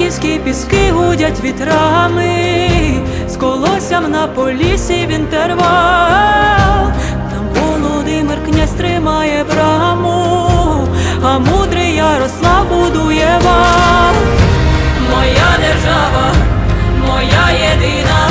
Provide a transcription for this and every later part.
Олешківські піски гудять вітрами, з колоссям на полісі в інтервал. Там Володимир князь тримає браму, а мудрий Ярослав будує вал. Моя держава, моя єдина,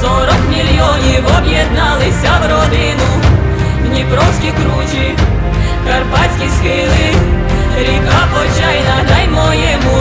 сорок мільйонів об'єдналися в родину, Дніпровські кручі, карпатські схили, ріка почайна, дай моєму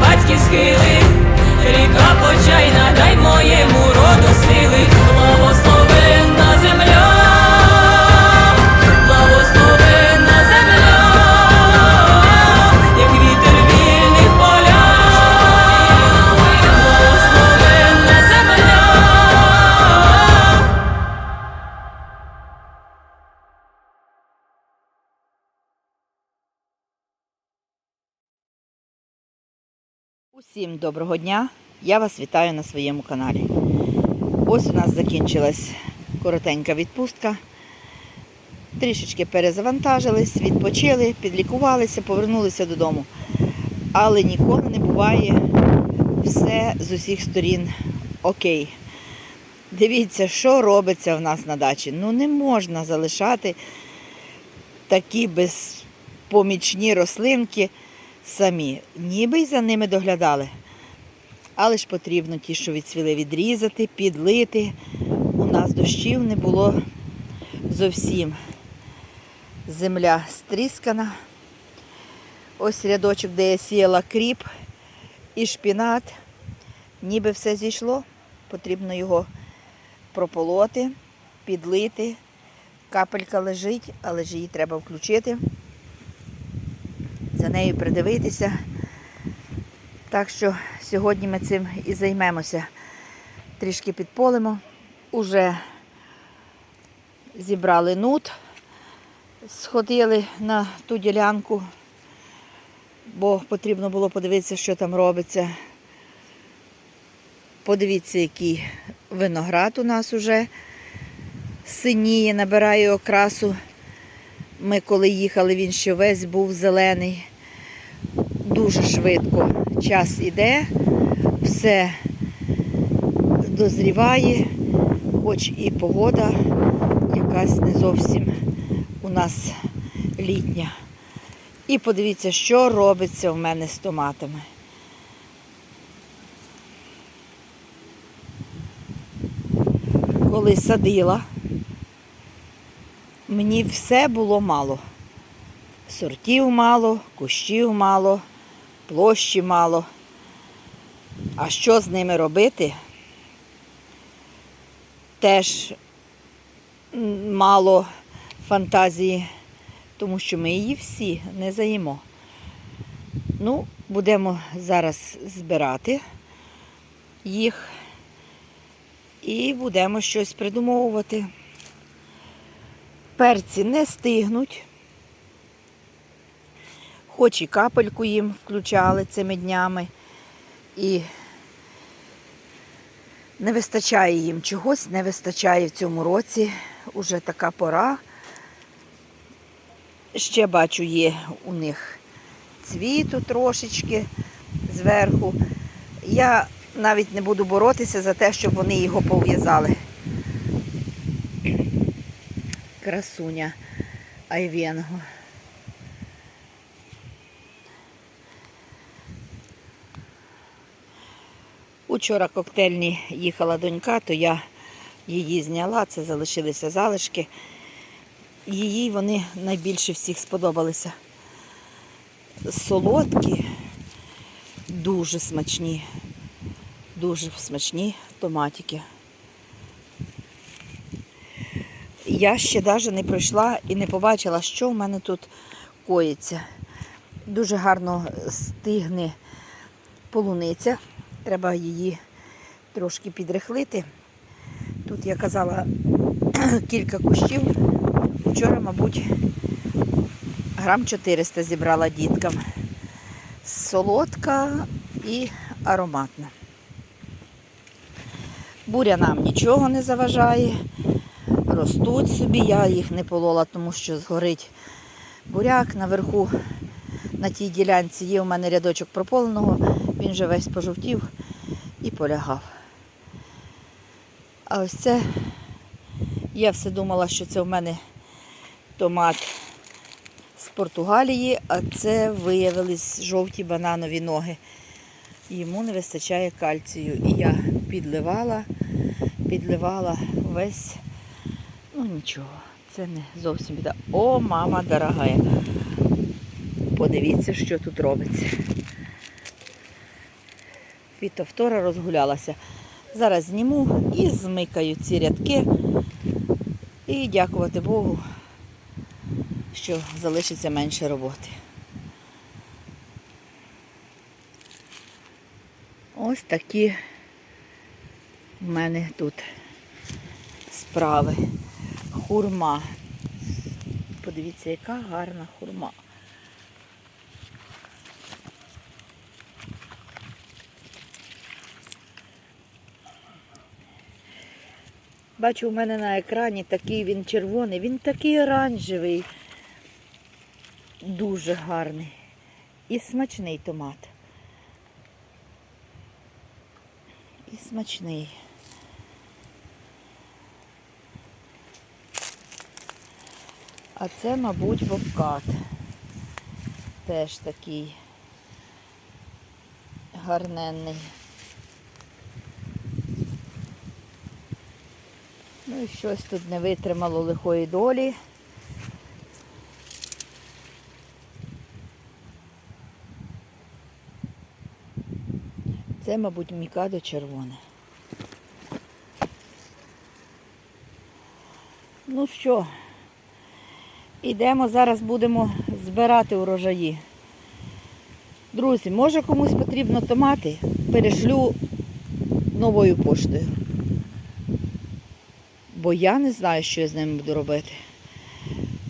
карпатські схили, Усім доброго дня! Я вас вітаю на своєму каналі. Ось у нас закінчилась коротенька відпустка. Трішечки перезавантажились, відпочили, підлікувалися, повернулися додому. Але ніколи не буває все з усіх сторін окей. Дивіться, що робиться в нас на дачі. Ну не можна залишати такі безпомічні рослинки самі. Ніби й за ними доглядали. Але ж потрібно ті, що відцвіли, відрізати, підлити. У нас дощів не було зовсім. Земля стріскана. Ось рядочок, де я сіяла кріп і шпінат. Ніби все зійшло. Потрібно його прополоти, підлити. Капелька лежить, але ж її треба включити нею придивитися. Так що сьогодні ми цим і займемося. Трішки підполимо. Уже зібрали нут, сходили на ту ділянку, бо потрібно було подивитися, що там робиться. Подивіться, який виноград у нас уже синіє, набирає окрасу. Ми коли їхали, він ще весь був зелений. Дуже швидко час іде, все дозріває, хоч і погода якась не зовсім у нас літня. І подивіться, що робиться в мене з томатами. Коли садила, мені все було мало. Сортів мало, кущів мало, площі мало. А що з ними робити? Теж мало фантазії, тому що ми її всі не заїмо. Ну, будемо зараз збирати їх і будемо щось придумовувати. Перці не стигнуть. Хоч і капельку їм включали цими днями. І не вистачає їм чогось, не вистачає в цьому році. Уже така пора. Ще бачу, є у них цвіту трошечки зверху. Я навіть не буду боротися за те, щоб вони його пов'язали. Красуня Айвенго. Учора коктейльні їхала донька, то я її зняла, це залишилися залишки. Її вони найбільше всіх сподобалися. Солодкі, дуже смачні, дуже смачні томатики. Я ще навіть не пройшла і не побачила, що в мене тут коїться. Дуже гарно стигне полуниця. Треба її трошки підрихлити. Тут я казала кілька кущів. Вчора, мабуть, грам 400 зібрала діткам. Солодка і ароматна. Буря нам нічого не заважає. Ростуть собі, я їх не полола, тому що згорить буряк наверху. На тій ділянці є у мене рядочок прополеного, він вже весь пожовтів і полягав. А ось це, я все думала, що це в мене томат з Португалії, а це виявились жовті бананові ноги. Йому не вистачає кальцію. І я підливала, підливала весь, ну нічого, це не зовсім біда. О, мама дорогая. Подивіться, що тут робиться. Фітофтора розгулялася. Зараз зніму і змикаю ці рядки. І дякувати Богу, що залишиться менше роботи. Ось такі в мене тут справи. Хурма. Подивіться, яка гарна хурма. Бачу, у мене на екрані такий він червоний, він такий оранжевий. Дуже гарний. І смачний томат. І смачний. А це, мабуть, вовкат. Теж такий гарненний. Ну і щось тут не витримало лихої долі. Це, мабуть, мікадо червоне. Ну що, ідемо, зараз будемо збирати урожаї. Друзі, може комусь потрібно томати, перешлю новою поштою. Бо я не знаю, що я з ними буду робити.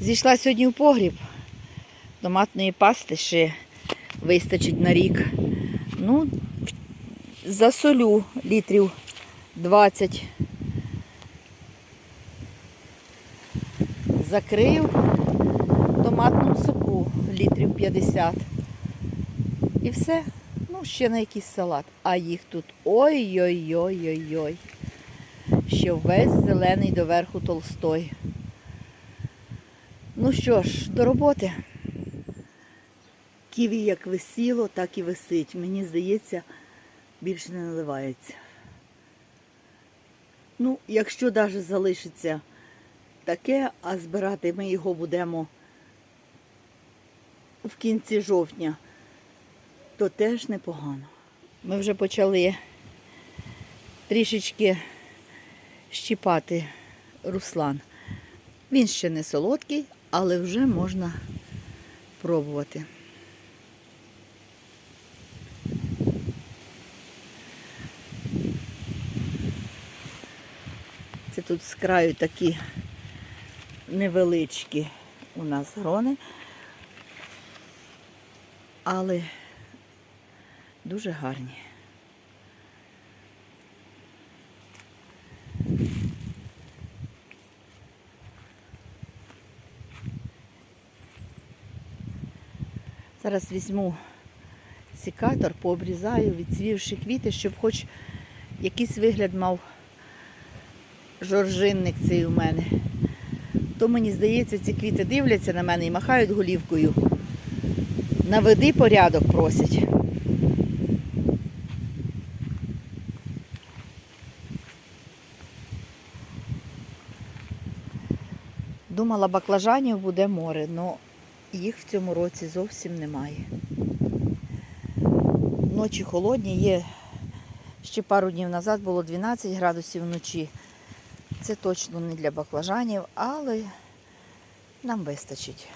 Зійшла сьогодні в погріб. Томатної пасти ще вистачить на рік. Ну, засолю літрів 20. Закрию в томатному соку літрів 50. І все. Ну, ще на якийсь салат. А їх тут ой-ой-ой-ой-ой. Ще весь зелений доверху толстой. Ну що ж, до роботи. Ківі як висіло, так і висить. Мені здається, більше не наливається. Ну, якщо навіть залишиться таке, а збирати ми його будемо в кінці жовтня, то теж непогано. Ми вже почали трішечки щіпати руслан. Він ще не солодкий, але вже можна пробувати. Це тут з краю такі невеличкі у нас грони, але дуже гарні. Зараз візьму секатор, пообрізаю, відцвівши квіти, щоб хоч якийсь вигляд мав жоржинник цей у мене. То мені здається, ці квіти дивляться на мене і махають голівкою. Наведи порядок просять. Думала, баклажанів буде море, але їх в цьому році зовсім немає. Ночі холодні, є ще пару днів назад було 12 градусів вночі. Це точно не для баклажанів, але нам вистачить.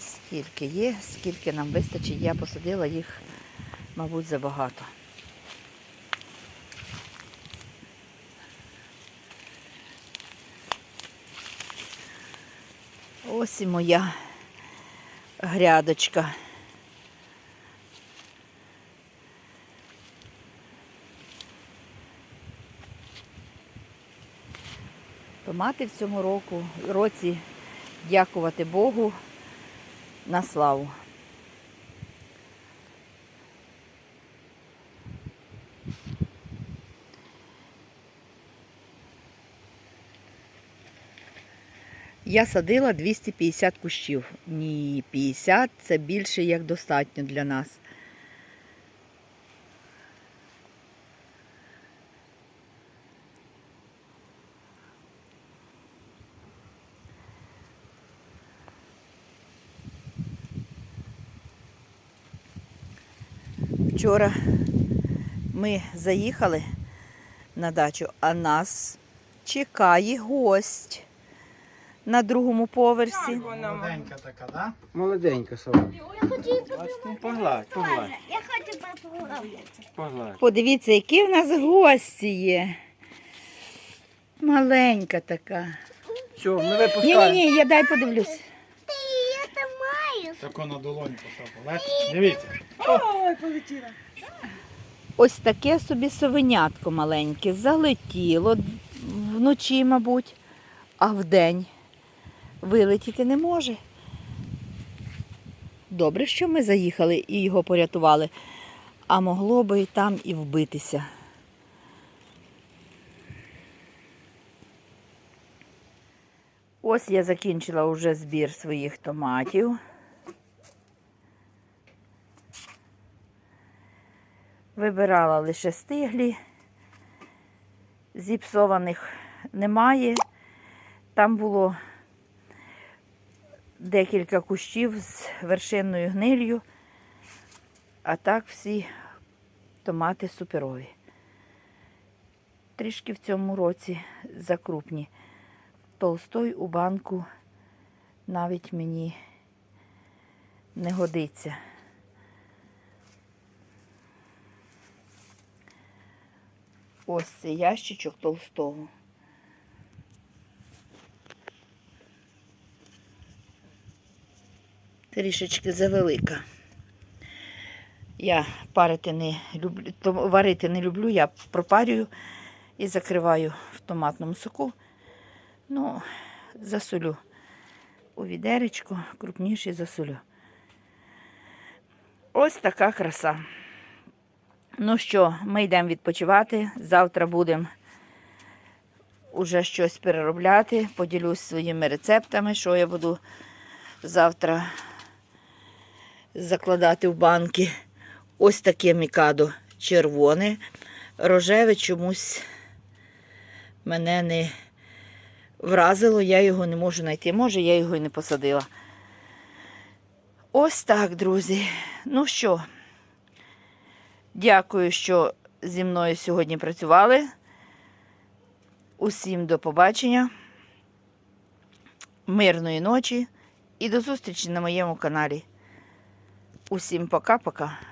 Скільки є, скільки нам вистачить, я посадила їх, мабуть, забагато. Ось і моя грядочка. Томати в цьому року, році дякувати Богу на славу. Я садила 250 кущів. Ні, 50 це більше як достатньо для нас. Вчора ми заїхали на дачу, а нас чекає гость на другому поверсі. Молоденька така, да? Молоденька сова. Бачите? Погладь, погладь, Я хочу погладь. Подивіться, які в нас гості є. Маленька така. Все, ми Ні, ні, випускаємо. ні, я дай подивлюсь. Я там маю. Тако на долоні поставив. Дивіться. Ось таке собі совенятко маленьке. Залетіло вночі, мабуть, а вдень вилетіти не може. Добре, що ми заїхали і його порятували, а могло би і там і вбитися. Ось я закінчила вже збір своїх томатів. Вибирала лише стиглі, зіпсованих немає. Там було декілька кущів з вершинною гнилью, а так всі томати суперові. Трішки в цьому році закрупні. Толстой у банку навіть мені не годиться. Ось цей ящичок толстого. Трішечки завелика. Я парити не люблю, варити не люблю, я пропарюю і закриваю в томатному соку. Ну, засолю у відеречко, крупніше засолю. Ось така краса. Ну що, ми йдемо відпочивати. Завтра будемо уже щось переробляти. Поділюсь своїми рецептами, що я буду завтра закладати в банки. Ось таке мікадо червоне. Рожеве чомусь мене не вразило, я його не можу знайти. Може, я його і не посадила. Ось так, друзі. Ну що, дякую, що зі мною сьогодні працювали. Усім до побачення, мирної ночі і до зустрічі на моєму каналі. Усім пока-пока.